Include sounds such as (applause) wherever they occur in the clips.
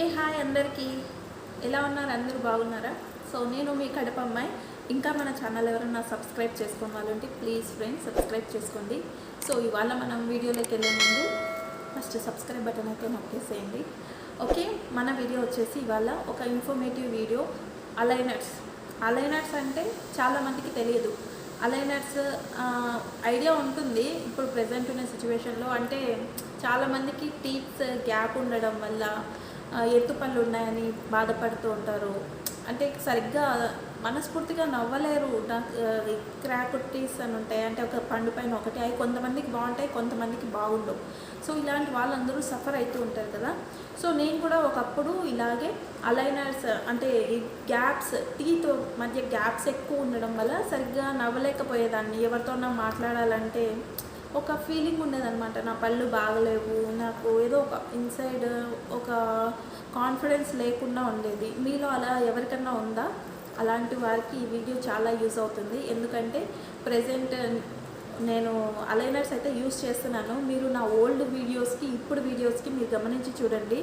ఏ hi అందరికీ? ఎలా ఉన్నారు? అందరూ బాగున్నారా? సో నేను మీ కడప అమ్మాయి. ఇంకా మన ఛానల్ ఎవరైనా సబ్స్క్రైబ్ చేసుకోని వాళ్ళంటే ప్లీజ్ ఫ్రెండ్స్ సబ్స్క్రైబ్ చేసుకోండి. సో ఇవాళ మనం వీడియోలోకి వెళ్ళే ముందు ఫస్ట్ సబ్స్క్రైబ్ బటన్ అయితే నొక్కేసేయండి. ఓకే మన వీడియో వచ్చేసి ఇవాళ ఒక ఇన్ఫర్మేటివ్ వీడియో అలైనర్స్ అలైనర్స్ అంటే చాలామందికి తెలియదు. అలైనర్స్ ఐడియా ఉంటుంది ఇప్పుడు ప్రజెంట్ ఉన్న సిచ్యువేషన్లో అంటే చాలామందికి టీత్స్ గ్యాప్ ఉండడం వల్ల ఎత్తు ఎత్తుపళ్ళు ఉన్నాయని బాధపడుతూ ఉంటారు. అంటే సరిగ్గా మనస్ఫూర్తిగా నవ్వలేరు. క్రాకుటీస్ అని ఉంటాయి. అంటే ఒక పండు పైన ఒకటి. అవి కొంతమందికి బాగుంటాయి కొంతమందికి బాగుండవు. సో ఇలాంటి వాళ్ళందరూ సఫర్ అవుతూ ఉంటారు కదా. సో నేను కూడా ఒకప్పుడు ఇలాగే అలైనర్స్ అంటే ఈ గ్యాప్స్ టీతో మధ్య గ్యాప్స్ ఎక్కువ ఉండడం వల్ల సరిగ్గా నవ్వలేకపోయేదాన్ని. ఎవరితోన మాట్లాడాలంటే ఒక ఫీలింగ్ ఉండేదన్నమాట. నా పళ్ళు బాగలేవు నాకు ఏదో ఒక ఇన్సైడ్ ఒక కాన్ఫిడెన్స్ లేకుండా ఉండేది. మీలో అలా ఎవరికన్నా ఉందా? అలాంటి వారికి ఈ వీడియో చాలా యూజ్ అవుతుంది. ఎందుకంటే ప్రజెంట్ నేను అలైనర్స్ అయితే యూస్ చేస్తున్నాను. మీరు నా ఓల్డ్ వీడియోస్కి ఇప్పుడు వీడియోస్కి మీరు గమనించి చూడండి.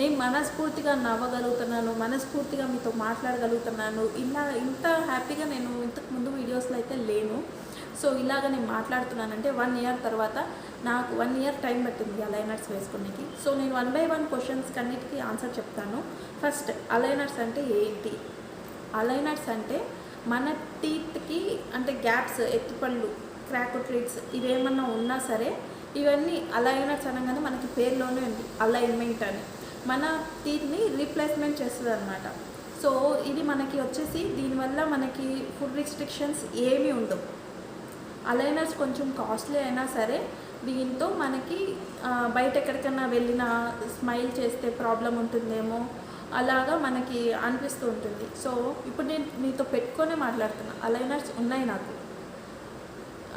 నేను మనస్ఫూర్తిగా నవ్వగలుగుతున్నాను మనస్ఫూర్తిగా మీతో మాట్లాడగలుగుతున్నాను. ఇలా ఇంత హ్యాపీగా నేను ఇంతకు ముందు వీడియోస్లో అయితే లేను. సో ఇలాగ నేను మాట్లాడుతున్నానంటే వన్ ఇయర్ తర్వాత నాకు వన్ ఇయర్ టైం పట్టింది అలైనర్స్ వేసుకునేకి. సో నేను వన్ బై వన్ క్వశ్చన్స్ అన్నిటికీ ఆన్సర్ చెప్తాను. ఫస్ట్ అలైనర్స్ అంటే ఏంటి? అలైనర్స్ అంటే మన టీత్కి అంటే గ్యాప్స్ ఎత్తుపళ్ళు క్రాకోట్రిట్స్ ఇవేమన్నా ఉన్నా సరే ఇవన్నీ అలైనర్స్ అనగానే మనకి పేరులోనే ఉంది. అలైన్మెంట్ అని. మన టీత్ని రీప్లేస్మెంట్ చేస్తుంది అనమాట సో ఇది మనకి వచ్చేసి దీనివల్ల మనకి ఫుడ్ రిస్ట్రిక్షన్స్ ఏమీ ఉండవు. అలైనర్స్ కొంచెం కాస్ట్లీ అయినా సరే దీంతో మనకి బయట ఎక్కడికన్నా వెళ్ళినా స్మైల్ చేస్తే ప్రాబ్లం ఉంటుందేమో అలాగా మనకి అనిపిస్తూ ఉంటుంది. సో ఇప్పుడు నేను మీతో పెట్టుకొనే మాట్లాడుతున్నా. అలైనర్స్ ఉన్నాయి నాకు.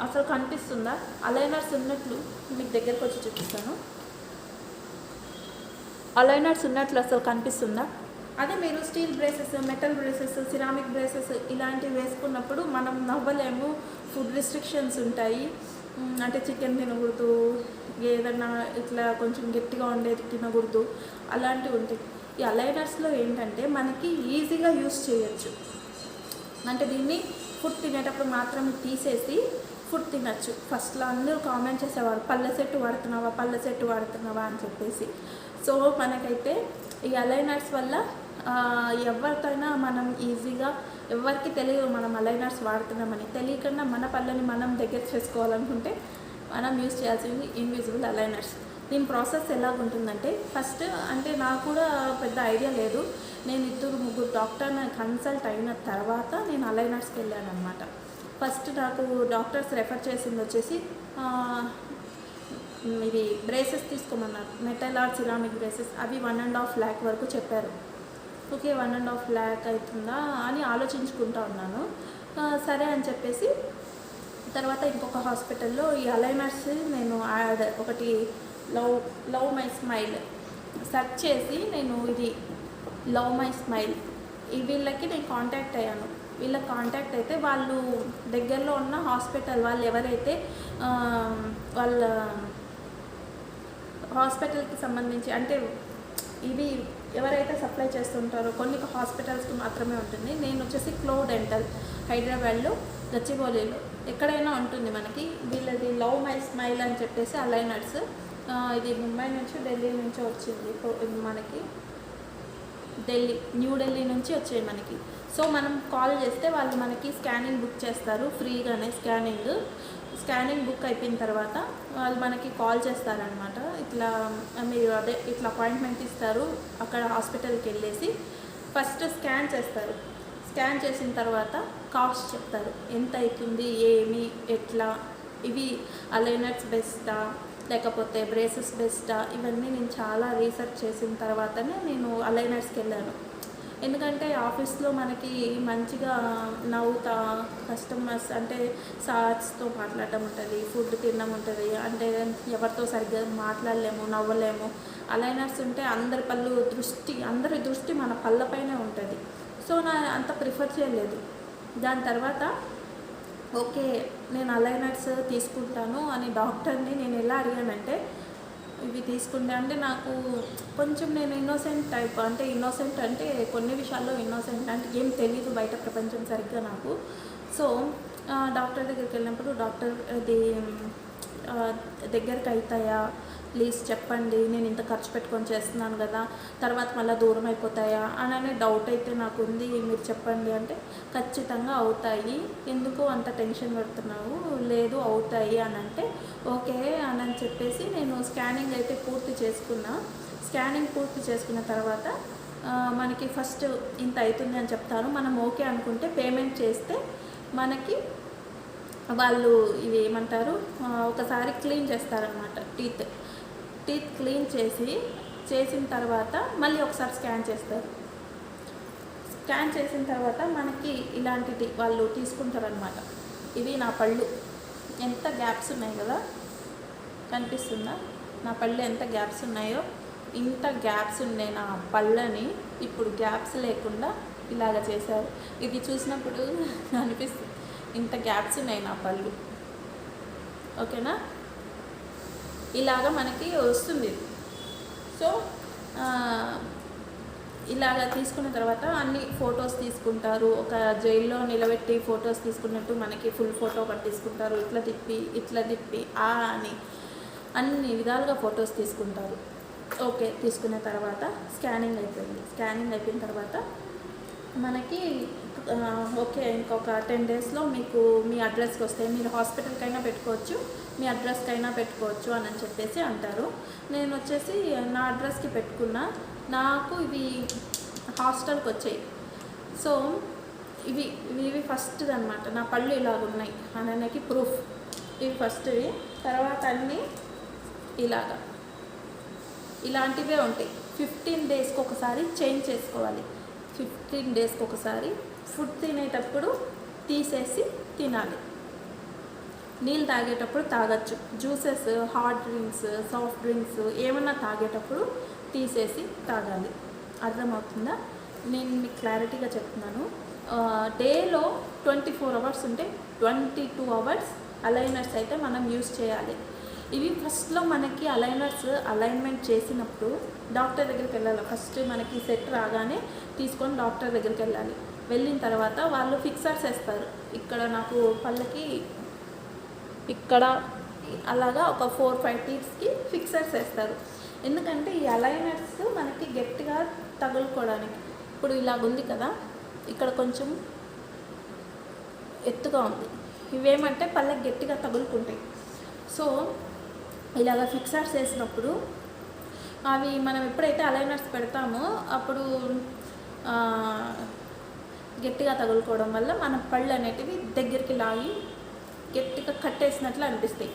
అసలు కనిపిస్తుందా? అలైనర్స్ ఉన్నట్లు మీకు దగ్గరకు వచ్చి చూపిస్తాను. అలైనర్స్ ఉన్నట్లు అసలు కనిపిస్తుందా? అదే మీరు steel braces metal braces ceramic braces ఇలాంటివి వేసుకున్నప్పుడు మనం నవ్వలేము. ఫుడ్ రిస్ట్రిక్షన్స్ ఉంటాయి. అంటే చికెన్ తినకూడదు ఏదన్నా ఇట్లా కొంచెం గట్టిగా ఉండేది తినకూడదు అలాంటివి ఉంటాయి. ఈ అలైనర్స్లో ఏంటంటే మనకి ఈజీగా యూస్ చేయొచ్చు. అంటే దీన్ని ఫుడ్ తినేటప్పుడు మాత్రమే తీసేసి ఫుడ్ తినచ్చు. ఫస్ట్లో అందరూ కామెంట్ చేసేవారు పళ్ళ సెట్టు వాడుతున్నావా పళ్ళ సెట్టు వాడుతున్నావా? అని చెప్పేసి. సో మనకైతే ఈ అలైనర్స్ వల్ల ఎవరికైనా మనం ఈజీగా ఎవరికి తెలియదు మనం అలైనర్స్ వాడుతున్నామని తెలియకుండా మన పళ్ళని మనం దగ్గర చేసుకోవాలనుకుంటే మనం యూజ్ చేయాల్సింది ఇన్విజిబుల్ అలైనర్స్ దీని ప్రాసెస్ ఎలాగుంటుందంటే ఫస్ట్ అంటే నాకు కూడా పెద్ద ఐడియా లేదు. నేను ఇద్దరు ముగ్గురు డాక్టర్ని కన్సల్ట్ అయిన తర్వాత నేను అలైనర్స్కి వెళ్ళాను అనమాట ఫస్ట్ నాకు డాక్టర్స్ రెఫర్ చేసింది వచ్చేసి ఇది braces తీసుకోమన్నారు. Metal or ceramic braces. అవి వన్ అండ్ హాఫ్ ల్యాక్ వరకు చెప్పారు. Okay one and half lakh అవుతుందా అని ఆలోచించుకుంటా ఉన్నాను. సరే అని చెప్పేసి తర్వాత ఇంకొక హాస్పిటల్లో ఈ అలైనర్స్ నేను యాడ్ ఒకటి love love my smile search చేసి నేను ఇది లవ్ మై స్మైల్ ఈ వీళ్ళకి నేను కాంటాక్ట్ అయ్యాను. వీళ్ళకి కాంటాక్ట్ అయితే వాళ్ళు దగ్గరలో ఉన్న హాస్పిటల్ వాళ్ళు ఎవరైతే వాళ్ళ హాస్పిటల్కి సంబంధించి అంటే ఇవి ఎవరైతే సప్లై చేస్తుంటారో కొన్ని హాస్పిటల్స్కి మాత్రమే ఉంటుంది. నేను వచ్చేసి క్లో డెంటల్ హైదరాబాద్లో గచ్చిబౌలిలో. ఎక్కడైనా ఉంటుంది మనకి. వీళ్ళది లవ్ మై స్మైల్ అని చెప్పేసి అలైనర్స్. ఇది ముంబై నుంచి ఢిల్లీ నుంచి వచ్చింది. మనకి ఢిల్లీ న్యూఢిల్లీ నుంచి వచ్చాయి మనకి. సో మనం కాల్ చేస్తే వాళ్ళు మనకి స్కానింగ్ బుక్ చేస్తారు. ఫ్రీగానే స్కానింగ్. స్కానింగ్ బుక్ అయిపోయిన తర్వాత వాళ్ళు మనకి కాల్ చేస్తారనమాట ఇట్లా మీరు అదే ఇట్లా అపాయింట్మెంట్ ఇస్తారు అక్కడ హాస్పిటల్కి వెళ్ళేసి ఫస్ట్ స్కాన్ చేస్తారు. స్కాన్ చేసిన తర్వాత కాస్ట్ చెప్తారు. ఎంత అవుతుంది ఏమి ఎట్లా ఇవి అలైనర్స్ బెస్టా లేకపోతే బ్రేసెస్ బెస్టా ఇవన్నీ నేను చాలా రీసెర్చ్ చేసిన తర్వాతనే నేను అలైనర్స్కి వెళ్ళాను. ఎందుకంటే ఆఫీస్లో మనకి మంచిగా నవ్వుతా కస్టమర్స్ అంటే సార్స్తో మాట్లాడటం ఉంటుంది ఫుడ్ తినడం ఉంటుంది అంటే ఎవరితో సరిగ్గా మాట్లాడలేము నవ్వలేము. అలైనర్స్ ఉంటే అందరి పళ్ళు దృష్టి అందరి దృష్టి మన పళ్ళపైనే ఉంటుంది. సో నా అంత ప్రిఫర్ చేయలేదు. దాని తర్వాత ఓకే నేను అలైనర్స్ తీసుకుంటాను అని డాక్టర్ని నేను ఎలా అడిగానంటే ఇవి తీసుకుంటే అంటే నాకు కొంచెం నేను ఇన్నోసెంట్ టైప్ అంటే ఇన్నోసెంట్ అంటే కొన్ని విషయాల్లో ఇన్నోసెంట్ అంటే ఏం తెలియదు బయట ప్రపంచం సరిగ్గా నాకు. సో డాక్టర్ దగ్గరికి వెళ్ళినప్పుడు డాక్టర్ అది దగ్గరికి అవుతాయా ప్లీజ్ చెప్పండి నేను ఇంత ఖర్చు పెట్టుకొని చేస్తున్నాను కదా తర్వాత మళ్ళీ దూరం అయిపోతాయా అని అనే డౌట్ అయితే నాకు ఉంది మీరు చెప్పండి అంటే ఖచ్చితంగా అవుతాయి. ఎందుకు అంత టెన్షన్ పెడుతున్నావు? లేదు అవుతాయి అని అంటే ఓకే అని అని చెప్పేసి నేను స్కానింగ్ అయితే పూర్తి చేసుకున్నా. స్కానింగ్ పూర్తి చేసుకున్న తర్వాత మనకి ఫస్ట్ ఇంత అవుతుంది అని చెప్తారు మనం ఓకే అనుకుంటే పేమెంట్ చేస్తే మనకి వాళ్ళు ఇవి ఏమంటారు? ఒకసారి క్లీన్ చేస్తారనమాట టీత్. టీత్ క్లీన్ చేసి చేసిన తర్వాత మళ్ళీ ఒకసారి స్కాన్ చేస్తారు. స్కాన్ చేసిన తర్వాత మనకి ఇలాంటిది వాళ్ళు తీసుకుంటారనమాట ఇవి నా పళ్ళు. ఎంత గ్యాప్స్ ఉన్నాయి కదా? కనిపిస్తుందా? నా పళ్ళు ఎంత గ్యాప్స్ ఉన్నాయో? ఇంత గ్యాప్స్ ఉండే నా పళ్ళని ఇప్పుడు గ్యాప్స్ లేకుండా ఇలాగ చేశారు. ఇది చూసినప్పుడు (laughs) అనిపిస్తుంది. ఇంత గ్యాప్స్ ఉన్నాయి నా పళ్ళు. ఓకేనా? ఇలాగ మనకి వస్తుంది. సో ఇలాగ తీసుకున్న తర్వాత అన్ని ఫొటోస్ తీసుకుంటారు. ఒక జైల్లో నిలబెట్టి ఫొటోస్ తీసుకున్నట్టు మనకి ఫుల్ ఫోటో ఒకటి తీసుకుంటారు ఇట్లా తిప్పి ఇట్లా తిప్పి ఆ అని. అన్ని విధాలుగా ఫొటోస్ తీసుకుంటారు. ఓకే తీసుకున్న తర్వాత స్కానింగ్ అయిపోయింది. స్కానింగ్ అయిపోయిన తర్వాత మనకి ఓకే ఇంకొక టెన్ డేస్లో మీకు మీ అడ్రస్కి వస్తాయి. మీరు హాస్పిటల్కైనా పెట్టుకోవచ్చు. మీ అడ్రస్కైనా పెట్టుకోవచ్చు అని చెప్పేసి అంటారు. నేను వచ్చేసి నా అడ్రస్కి పెట్టుకున్నా. నాకు ఇవి హాస్టల్కి వచ్చాయి సో ఇవి ఇవి ఇవి ఫస్ట్ అనమాట నా పళ్ళు ఇలాగ ఉన్నాయి అనకి ప్రూఫ్. ఇవి ఫస్ట్వి. తర్వాత అన్నీ ఇలాగా. ఇలాంటివే ఉంటాయి. ఫిఫ్టీన్ డేస్కి ఒకసారి చేంజ్ చేసుకోవాలి. ఫిఫ్టీన్ డేస్కి ఒకసారి ఫుడ్ తినేటప్పుడు తీసేసి తినాలి. నీళ్ళు తాగేటప్పుడు తాగొచ్చు. Juices hot drinks soft drinks ఏమన్నా తాగేటప్పుడు తీసేసి తాగాలి. అర్థమవుతుందా? నేను మీకు క్లారిటీగా చెప్తున్నాను. డేలో ట్వంటీ ఫోర్ అవర్స్ ఉంటే ట్వంటీ టూ అవర్స్ అలైనర్స్ అయితే మనం యూస్ చేయాలి. ఇవి ఫస్ట్లో మనకి అలైనర్స్ అలైన్మెంట్ చేసినప్పుడు డాక్టర్ దగ్గరికి వెళ్ళాలి. ఫస్ట్ మనకి సెట్ రాగానే తీసుకొని డాక్టర్ దగ్గరికి వెళ్ళాలి. వెళ్ళిన తర్వాత వాళ్ళు ఫిక్సర్స్ వేస్తారు. ఇక్కడ నాకు పళ్ళకి ఇక్కడ అలాగా ఒక ఫోర్ ఫైవ్ టీత్స్కి ఫిక్సర్స్ వేస్తారు. ఎందుకంటే ఈ అలైనర్స్ మనకి గట్టిగా తగులుకోవడానికి. ఇప్పుడు ఇలాగ ఉంది కదా ఇక్కడ కొంచెం ఎత్తుగా ఉంది. ఇవేమంటే పళ్ళకి గట్టిగా తగులుకుంటాయి. సో ఇలాగ ఫిక్సర్స్ వేసినప్పుడు అవి మనం ఎప్పుడైతే అలైనర్స్ పెడతామో అప్పుడు గట్టిగా తగులుకోవడం వల్ల మన పళ్ళు అనేటివి దగ్గరికి లాగి కట్టేసినట్లు అనిపిస్తాయి.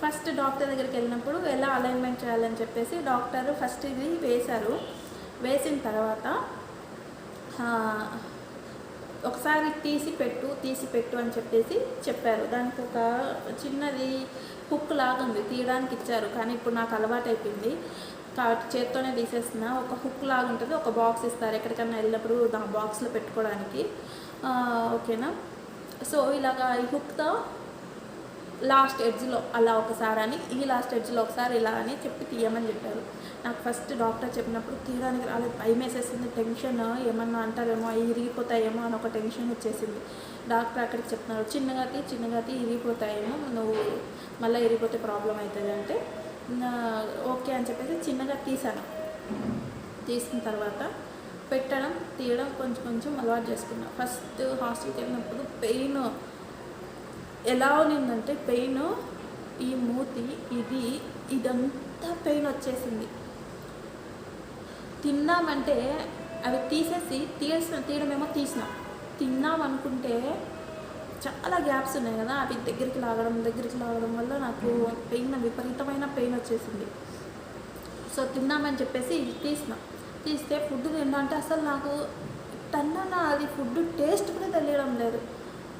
ఫస్ట్ డాక్టర్ దగ్గరికి వెళ్ళినప్పుడు ఎలా అలైన్మెంట్ చేయాలని చెప్పేసి డాక్టర్ ఫస్ట్ ఇది వేశారు. వేసిన తర్వాత ఒకసారి తీసి పెట్టు తీసి పెట్టు అని చెప్పేసి చెప్పారు. దానికి ఒక చిన్నది హుక్ లాగా ఉంది తీయడానికి ఇచ్చారు. కానీ ఇప్పుడు నాకు అలవాటు అయిపోయింది. కాబట్టి చేత్తోనే తీసేస్తున్నా. ఒక హుక్ లాగా ఉంటుంది ఒక బాక్స్ ఇస్తారు. ఎక్కడికైనా వెళ్ళినప్పుడు దా బాక్స్లో పెట్టుకోవడానికి. ఓకేనా? సో ఇలాగా ఈ హుక్తో లాస్ట్ ఎడ్జ్లో అలా ఒకసారి అని ఈ లాస్ట్ ఎడ్జ్లో ఒకసారి ఇలా అని చెప్పి తీయమని చెప్పారు. నాకు ఫస్ట్ డాక్టర్ చెప్పినప్పుడు తీయడానికి రాలేదు. భయం వేసేసింది టెన్షన్ ఏమన్నా అంటారేమో అవి ఇరిగిపోతాయేమో అని ఒక టెన్షన్ వచ్చేసింది. డాక్టర్ అక్కడికి చెప్తున్నారు చిన్నగా తీ చిన్నగా తీ ఇరిగిపోతాయేమో నువ్వు మళ్ళీ ఇరిగిపోతే ప్రాబ్లం అవుతుంది అంటే నా- ఓకే అని చెప్పేసి చిన్నగా తీసాను. తీసిన తర్వాత పెట్టడం తీయడం కొంచెం కొంచెం అలవాటు చేసుకున్నాను ఫస్ట్ హాస్టల్కి వెళ్ళినప్పుడు పెయిన్ ఎలా ఉన్నిందంటే పెయిన్ ఈ మూతి ఇది ఇదంతా పెయిన్ వచ్చేసింది. తిన్నామంటే అవి తీసేసి తీసిన తీయడమేమో తీసినాం. తిన్నాం అనుకుంటే చాలా గ్యాప్స్ ఉన్నాయి కదా అవి దగ్గరికి లాగడం దగ్గరికి లాగడం వల్ల నాకు పెయిన్ విపరీతమైన పెయిన్ వచ్చేసింది. సో తిన్నామని చెప్పేసి ఇది తీసిన. తీస్తే ఫుడ్ తింటే అసలు నాకు టన్నా అది ఫుడ్ టేస్ట్ కూడా తెలియడం లేదు.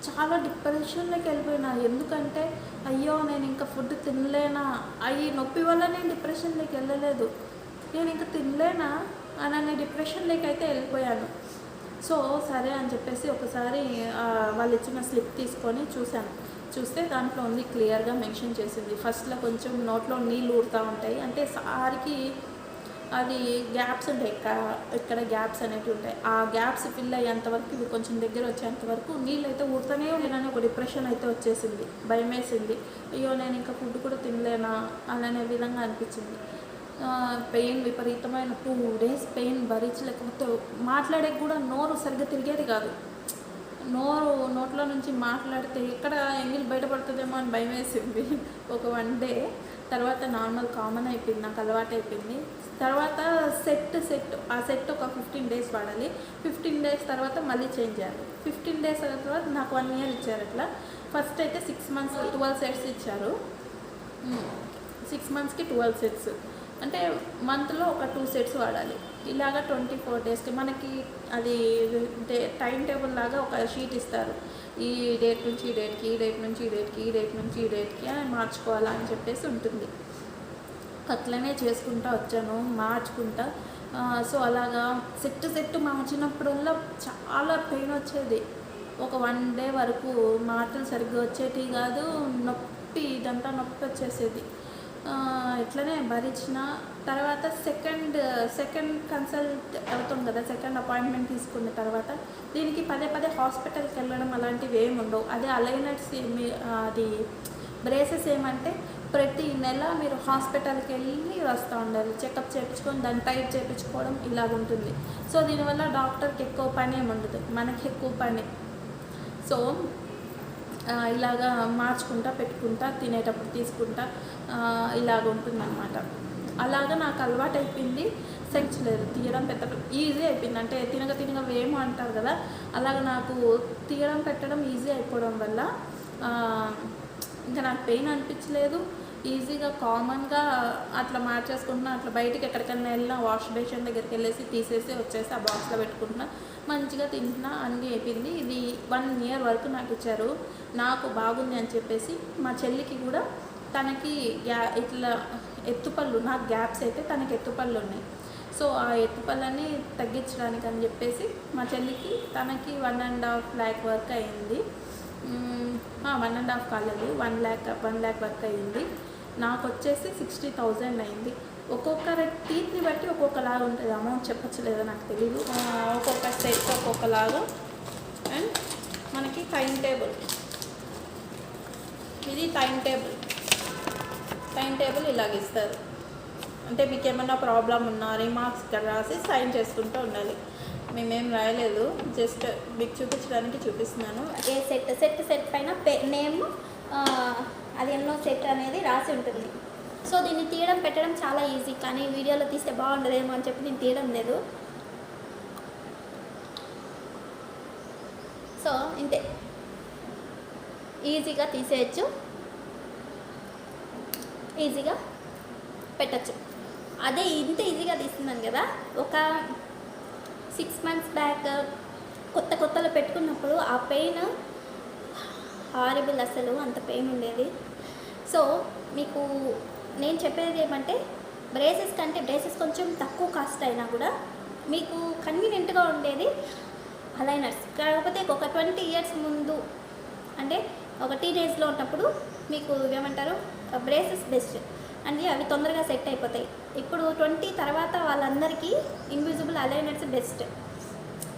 చాలా డిప్రెషన్లోకి వెళ్ళిపోయినా. ఎందుకంటే అయ్యో నేను ఇంకా ఫుడ్ తినలేనా? అయ్యి నొప్పి వల్ల నేను డిప్రెషన్లోకి వెళ్ళలేదు. నేను ఇంకా తినలేనా? అని అనే డిప్రెషన్లోకి అయితే వెళ్ళిపోయాను. సో సరే అని చెప్పేసి ఒకసారి వాళ్ళు ఇచ్చిన స్లిప్ తీసుకొని చూశాను. చూస్తే దాంట్లో ఉంది క్లియర్గా మెన్షన్ చేసింది. ఫస్ట్లో కొంచెం నోట్లో నీళ్ళు ఊరుతూ ఉంటాయి. అంటే సారికి అది గ్యాప్స్ ఉంటాయి. ఇక్కడ ఇక్కడ గ్యాప్స్ అనేవి ఉంటాయి. ఆ గ్యాప్స్ ఫిల్ అయ్యేంత వరకు ఇవి కొంచెం దగ్గర వచ్చేంత వరకు నీళ్ళు అయితే ఉండేనని ఒక డిప్రెషన్ అయితే వచ్చేసింది. భయం వేసింది అయ్యో నేను ఇంకా ఫుడ్ కూడా తినలేనా? అలానే విధంగా అనిపించింది. పెయిన్ విపరీతమైన టూ డేస్ పెయిన్ భరించలేకపోతే మాట్లాడే కూడా నోరు సరిగ్గా తిరిగేది కాదు. నోరు నోట్లో నుంచి మాట్లాడితే ఎక్కడ ఎంగిల్ బయటపడుతుందేమో అని భయం వేసింది ఒక వన్ డే తర్వాత నార్మల్ కామన్ అయిపోయింది నాకు అలవాటు అయిపోయింది. తర్వాత సెట్ సెట్. ఆ సెట్ ఒక ఫిఫ్టీన్ డేస్ వాడాలి. ఫిఫ్టీన్ డేస్ తర్వాత మళ్ళీ చేంజ్ చేయాలి. ఫిఫ్టీన్ డేస్ తర్వాత నాకు వన్ ఇయర్ ఇచ్చారు అట్లా. ఫస్ట్ అయితే సిక్స్ మంత్స్ ట్వెల్వ్ సెట్స్ ఇచ్చారు. సిక్స్ మంత్స్కి ట్వెల్వ్ సెట్స్ అంటే మంత్లో ఒక టూ సెట్స్ వాడాలి. ఇలాగా ట్వంటీ ఫోర్ డేస్కి మనకి అది టైం టేబుల్ లాగా ఒక షీట్ ఇస్తారు. ఈ డేట్ నుంచి ఈ డేట్కి ఈ డేట్ నుంచి ఈ డేట్కి ఈ డేట్ నుంచి ఈ డేట్కి అని మార్చుకోవాలా అని చెప్పేసి ఉంటుంది. అట్లనే చేసుకుంటా వచ్చాను మార్చుకుంటా. సో అలాగా సెట్ సెట్ మార్చినప్పుడల్లా చాలా పెయిన్ వచ్చేది. ఒక వన్ డే వరకు మాటలు సరిగ్గా వచ్చేటి కాదు నొప్పి ఇదంతా నొప్పి వచ్చేసేది. ఆ, ఇట్లనే భరించిన తర్వాత సెకండ్ సెకండ్ కన్సల్ట్ అవుతాం కదా సెకండ్ అపాయింట్మెంట్ తీసుకున్న తర్వాత దీనికి పదే పదే హాస్పిటల్కి వెళ్ళడం అలాంటివి ఏమి ఉండవు. అదే అలైనట్స్ ఏమి అది బ్రేసెస్ ఏమంటే ప్రతి నెల మీరు హాస్పిటల్కి వెళ్ళి వస్తూ ఉండాలి. చెకప్ చేయించుకొని దాన్ని టైట్ చేయించుకోవడం ఇలాగ ఉంటుంది. సో దీనివల్ల డాక్టర్కి ఎక్కువ పని ఏమి ఉండదు. మనకి ఎక్కువ పని. సో ఇలాగా మార్చుకుంటా పెట్టుకుంటా తినేటప్పుడు తీసుకుంటా ఇలాగ ఉంటుందన్నమాట. అలాగా నాకు అలవాటు అయిపోయింది సెక్స్ లేదు తీయడం పెట్టడం ఈజీ అయిపోయింది. అంటే తినగ తినగ వేము అంటారు కదా అలాగ నాకు తీయడం పెట్టడం ఈజీ అయిపోవడం వల్ల ఇంకా నాకు పెయిన్ అనిపించలేదు. ఈజీగా కామన్గా అట్లా మార్చేసుకుంటున్నా అట్లా బయటికి ఎక్కడికైనా వెళ్ళినా వాష్ బేషన్ దగ్గరికి వెళ్ళేసి తీసేసి వచ్చేసి ఆ బాక్స్లో పెట్టుకుంటున్నా. మంచిగా తింటున్నా అన్నీ అయిపోయింది. ఇది వన్ ఇయర్ వరకు నాకు ఇచ్చారు. నాకు బాగుంది అని చెప్పేసి మా చెల్లికి కూడా తనకి గ్యా ఇట్లా ఎత్తుపళ్ళు నాకు గ్యాప్స్ అయితే తనకి ఎత్తుపళ్ళు ఉన్నాయి. సో ఆ ఎత్తుపళ్ళని తగ్గించడానికి అని చెప్పేసి మా చెల్లికి తనకి one and half lakh work అయింది. వన్ అండ్ హాఫ్ కాలేదు one lakh one lakh work అయ్యింది నాకు వచ్చేసి సిక్స్టీ థౌజండ్ అయింది. ఒక్కొక్క టీత్ని బట్టి ఒక్కొక్కలాగా ఉంటుంది. అమౌంట్ చెప్పచ్చలేదో నాకు తెలియదు ఒక్కొక్క స్టేట్ ఒక్కొక్కలాగా. అండ్ మనకి టైం టేబుల్ ఇది టైం టేబుల్ టైం టేబుల్ ఇలాగ ఇస్తారు. అంటే మీకు ఏమన్నా ప్రాబ్లం ఉన్నా రిమార్క్స్ ఇక్కడ రాసి సైన్ చేసుకుంటూ ఉండాలి. మేమేం రాయలేదు. జస్ట్ మీకు చూపించడానికి చూపిస్తున్నాను. ఏ సెట్ సెట్ సెట్ పైన పే నేమ్ అది ఎన్నో సెట్ అనేది రాసి ఉంటుంది. సో దీన్ని తీయడం పెట్టడం చాలా ఈజీ. కానీ వీడియోలో తీస్తే బాగుండదేమో అని చెప్పి నేను తీయడం లేదు. సో ఇంతే. ఈజీగా తీసేయచ్చు. ఈజీగా పెట్టచ్చు. అదే ఇంత ఈజీగా తీస్తున్నాను కదా ఒక సిక్స్ మంత్స్ బ్యాక్ కొత్త కొత్తలో పెట్టుకున్నప్పుడు ఆ పెయిన్ హారిబుల్ అసలు అంత పెయిన్ ఉండేది. సో మీకు నేను చెప్పేది ఏమంటే బ్రేసెస్ కంటే బ్రేసెస్ కొంచెం తక్కువ కాస్ట్ అయినా కూడా మీకు కన్వీనియంట్గా ఉండేది అలైనర్స్ కాకపోతే ఒక ట్వంటీ ఇయర్స్ ముందు అంటే ఒక టీనేజ్లో ఉన్నప్పుడు మీకు ఏమంటారు బ్రేసెస్ బెస్ట్ అంటే అవి తొందరగా సెట్ అయిపోతాయి. ఇప్పుడు ట్వంటీ తర్వాత వాళ్ళందరికీ ఇన్విజిబుల్ అలైనర్స్ బెస్ట్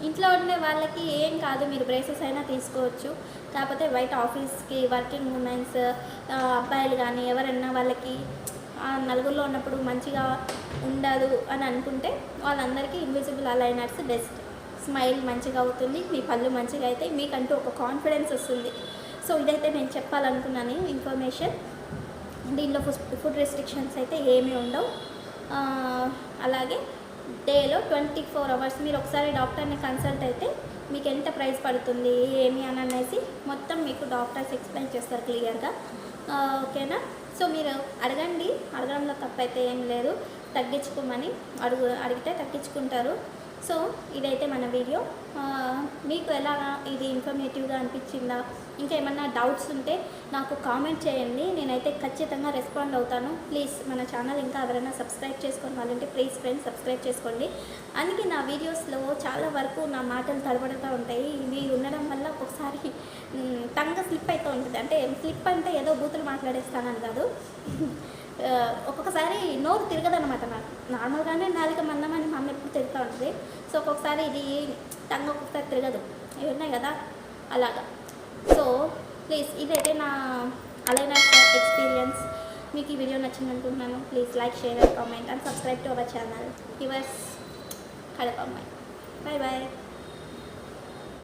ఇంట్లో ఉండే వాళ్ళకి ఏం కాదు మీరు బ్రేసెస్ అయినా తీసుకోవచ్చు. కాకపోతే బయట ఆఫీస్కి వర్కింగ్ ఉమెన్స్ అబ్బాయిలు కానీ ఎవరన్నా వాళ్ళకి నలుగురిలో ఉన్నప్పుడు మంచిగా ఉండదు అని అనుకుంటే వాళ్ళందరికీ ఇన్విజిబుల్ అలైనర్స్ బెస్ట్ స్మైల్ మంచిగా అవుతుంది మీ పళ్ళు మంచిగా అయితే మీకంటూ ఒక కాన్ఫిడెన్స్ వస్తుంది. సో ఇదైతే నేను చెప్పాలనుకున్నాను ఇన్ఫర్మేషన్ దీనిలో ఫుడ్ ఫుడ్ రెస్ట్రిక్షన్స్ అయితే ఏమీ ఉండవు. అలాగే డేలో ట్వంటీ ఫోర్ అవర్స్ మీరు ఒకసారి డాక్టర్ని కన్సల్ట్ అయితే మీకు ఎంత ప్రైస్ పడుతుంది ఏమి అని అనేసి మొత్తం మీకు డాక్టర్స్ ఎక్స్ప్లెయిన్ చేస్తారు క్లియర్గా. ఓకేనా? సో మీరు అడగండి అడగడంలో తప్పైతే ఏం లేదు. తగ్గించుకోమని అడుగు అడిగితే తగ్గించుకుంటారు. సో ఇదైతే మన వీడియో. మీకు ఎలా ఇది ఇన్ఫర్మేటివ్గా అనిపించిందా? ఇంకా ఏమన్నా డౌట్స్ ఉంటే నాకు కామెంట్ చేయండి. నేనైతే ఖచ్చితంగా రెస్పాండ్ అవుతాను. ప్లీజ్ మన ఛానల్ ఇంకా ఎవరైనా సబ్స్క్రైబ్ చేసుకొని వాళ్ళంటే ప్లీజ్ ఫ్రెండ్స్ సబ్స్క్రైబ్ చేసుకోండి. అందుకే నా వీడియోస్లో చాలా వరకు నా మాటలు తడబడుతూ ఉంటాయి. ఇవి ఉండడం వల్ల ఒకసారి తంగ స్లిప్ అవుతూ ఉంటుంది. అంటే స్లిప్ అంటే ఏదో బూతులు మాట్లాడేస్తానని కాదు. ఒక్కొక్కసారి నోరు తిరగదనమాట నాకు. నార్మల్గానే నాలుక మందమని మా అమ్మ ఎప్పుడు తిరుగుతూ ఉంటుంది. సో ఒక్కొక్కసారి ఇది టంగ ఒక్కొక్కసారి తిరగదు. ఇవి ఉన్నాయి కదా? అలాగా. సో ప్లీజ్ ఇదైతే నా అలైన ఎక్స్పీరియన్స్. మీకు ఈ వీడియో నచ్చింది అనుకుంటున్నాను. Please like share and comment and subscribe to our channel. Yours Kadapa అమ్మాయి. Bye bye